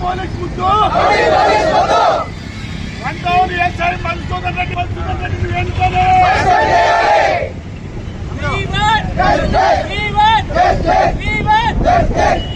Police ముద్దు అంటావు SI Madhusudan Reddy Madhusudan రెడ్డిని వెనుకనే We win! We win! We win! We win!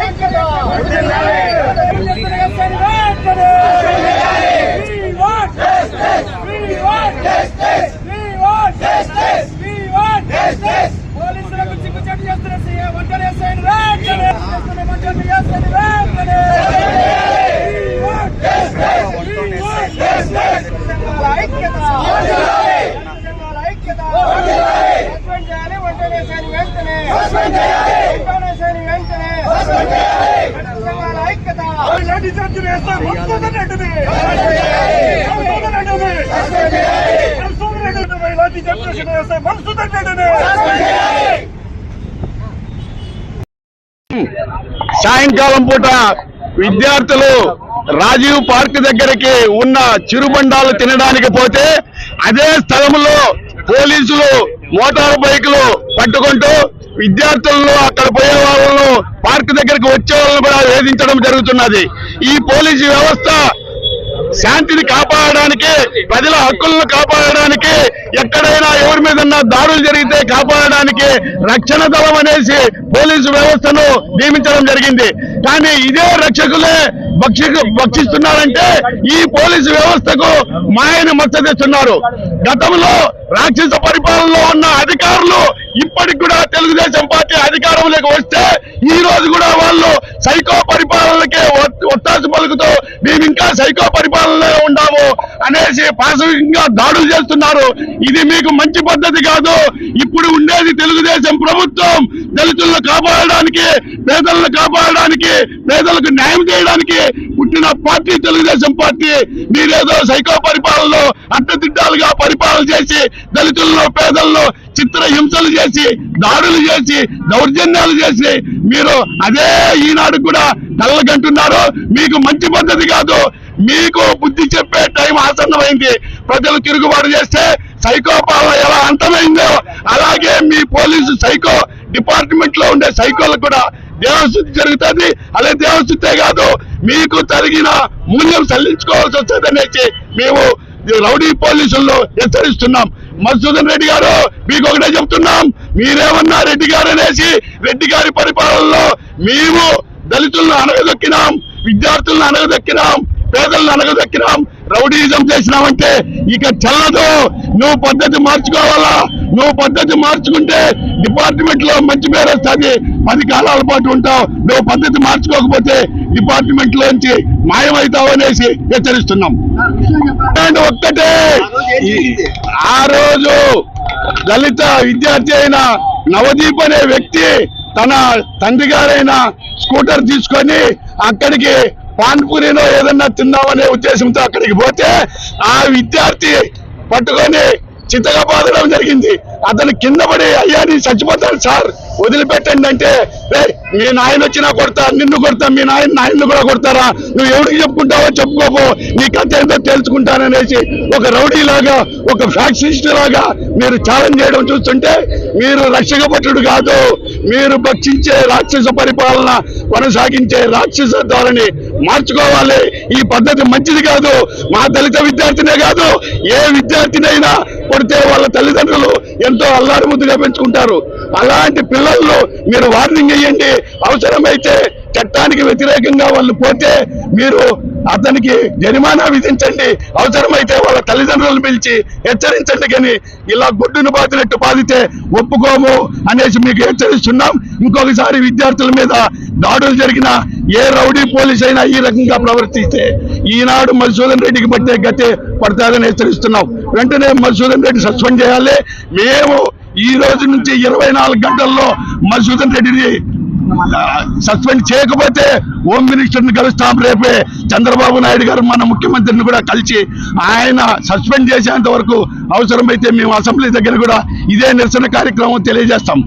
ఐక్యత! వెంటనే. వెంటనే. సంఘాల ఐక్యత! వేస్తే వేస్తే సాయంకాలం పూట విద్యార్థులు రాజీవ్ పార్క్ దగ్గరికి ఉన్న చిరుబండాలు తినడానికి పోతే అదే స్థలంలో పోలీసులు మోటార్ బైకులు పట్టుకుంటూ విద్యార్థులను అక్కడ పోయే వాళ్ళను పార్క్ దగ్గరికి వచ్చే వాళ్ళను కూడా వేధించడం జరుగుతున్నది. ఈ పోలీసు వ్యవస్థ శాంతిని కాపాడడానికి ప్రజల హక్కులను కాపాడడానికి ఎక్కడైనా ఎవరి మీద దాడులు జరిగితే కాపాడడానికి రక్షణ దళం అనేసి పోలీసు వ్యవస్థను నియమించడం జరిగింది. కానీ ఇదే రక్షకులే భక్షి భక్షిస్తున్నారంటే ఈ పోలీసు వ్యవస్థకు మాయను మచ్చ తెస్తున్నారు గతంలో రాక్షస పరిపాలనలో ఉన్న అధికారులు ఇప్పటికి కూడా తెలుగుదేశం పార్టీ అధికారంలోకి వస్తే ఈ రోజు కూడా వాళ్ళు సైకో పరిపాలనకే ఒత్తాసు పాశవికంగా దాడులు చేస్తున్నారు. ఇది మీకు మంచి పద్ధతి కాదు. ఇప్పుడు ఉండేది తెలుగుదేశం ప్రభుత్వం. దళితులను కాపాడడానికి పేదలను కాపాడడానికి పేదలకు న్యాయం చేయడానికి పుట్టిన పార్టీ తెలుగుదేశం పార్టీ. మీరేదో సైకో పరిపాలనలో అడ్డదిడ్డాలుగా పరిపాలన చేసి దళితులను పేదలను చిత్ర హింసలు చేసి దాడులు చేసి దౌర్జన్యాలు చేసి మీరు అదే ఈనాడు కూడా కళ్ళకంటున్నారు మీకు మంచి పద్ధతి కాదు. మీకు బుద్ధి చెప్పే టైం ఆసన్నమైంది. ప్రజలు తిరుగుబాటు చేస్తే సైకో పాలన ఎలా అంతమైందో అలాగే మీ పోలీసు సైకో డిపార్ట్మెంట్లో ఉండే సైకోలకు కూడా దేవస్థుతి జరుగుతుంది. అలాగే దేవస్థుతే కాదు మీకు తరిగిన మూల్యం చెల్లించుకోవాల్సి వస్తుంది అనేసి మేము రౌడీ పోలీసుల్లో హెచ్చరిస్తున్నాం. మధుసూదన్ రెడ్డి గారు మీకు ఒకటే చెప్తున్నాం మీరేమన్నా రెడ్డి గారు అనేసి రెడ్డి గారి పరిపాలనలో మేము దళితులను అనగదొక్కినాం విద్యార్థులను అనగదొక్కినాం పేదలను అనగదొక్కినాం రౌడీజం చేసినామంటే ఇక చల్లదు. నువ్వు పద్ధతి మార్చుకోవాలా? నువ్వు పద్ధతి మార్చుకుంటే డిపార్ట్మెంట్లో మంచి పేరు వస్తుంది. పది కాలాల పాటు ఉంటావు. నువ్వు పద్ధతి మార్చుకోకపోతే డిపార్ట్మెంట్ లోంచి మాయమవుతావు అనేసి హెచ్చరిస్తున్నాం. అండ్ ఒక్కటే. ఆ రోజు దళిత విద్యార్థి అయిన నవదీప్ అనే వ్యక్తి తన తండ్రి గారైన స్కూటర్ తీసుకొని అక్కడికి పాన్పూరిలో ఏదన్నా తిందామనే ఉద్దేశంతో అక్కడికి పోతే ఆ విద్యార్థి పట్టుకొని చిత్తగా బాధడం జరిగింది. అతను కింద పడి అయ్యా నేను చచ్చిపోతాను సార్ వదిలిపెట్టండి అంటే రే మీ నాయన వచ్చినా కొడతా నిన్ను కొడతా మీ నాయన నాయన్ను కూడా కొడతారా? నువ్వు ఎవరికి చెప్పుకుంటావో చెప్పుకోపో నీ కథ ఏంటో తెలుసుకుంటాననేసి ఒక రౌడీ లాగా ఒక ఫ్యాక్సిస్ట్ లాగా మీరు ఛాలెంజ్ చేయడం చూస్తుంటే మీరు రక్షక భటుడు కాదు మీరు భక్షించే రాక్షస పరిపాలన కొనసాగించే రాక్షస ధోరణి మార్చుకోవాలి. ఈ పద్ధతి మంచిది కాదు. మా దళిత విద్యార్థినే కాదు. ఏ విద్యార్థినైనా కొడితే వాళ్ళ తల్లిదండ్రులు ఎంతో అల్లారు ముద్దుగా పెంచుకుంటారు. అలాంటి పిల్లల్లో మీరు వార్నింగ్ ఇవ్వండి అవసరమైతే చట్టానికి వ్యతిరేకంగా వాళ్ళు పోతే మీరు అతనికి జరిమానా విధించండి. అవసరమైతే వాళ్ళ తల్లిదండ్రులను పిలిచి హెచ్చరించండి కానీ ఇలా గుడ్డును బాధినట్టు బాధితే ఒప్పుకోము అనేసి మీకు హెచ్చరిస్తున్నాం. ఇంకొకసారి విద్యార్థుల మీద దాడులు జరిగిన ఏ రౌడీ పోలీస్ అయినా ఈ రకంగా ప్రవర్తిస్తే ఈనాడు మధుసూదన్ రెడ్డికి పట్టే గతే పడతాదని హెచ్చరిస్తున్నాం. వెంటనే మధుసూదన్ రెడ్డి సస్పెండ్ చేయాలి. మేము ఈ రోజు నుంచి ఇరవై నాలుగు గంటల్లో మధుసూదన్ రెడ్డిని సస్పెండ్ చేయకపోతే హోమ్ మినిస్టర్ని కలుస్తాం రేపే. చంద్రబాబు నాయుడు గారు మన ముఖ్యమంత్రిని కూడా కలిసి ఆయన సస్పెండ్ చేసేంత వరకు అవసరమైతే మేము అసెంబ్లీ దగ్గర కూడా ఇదే నిరసన కార్యక్రమం తెలియజేస్తాం.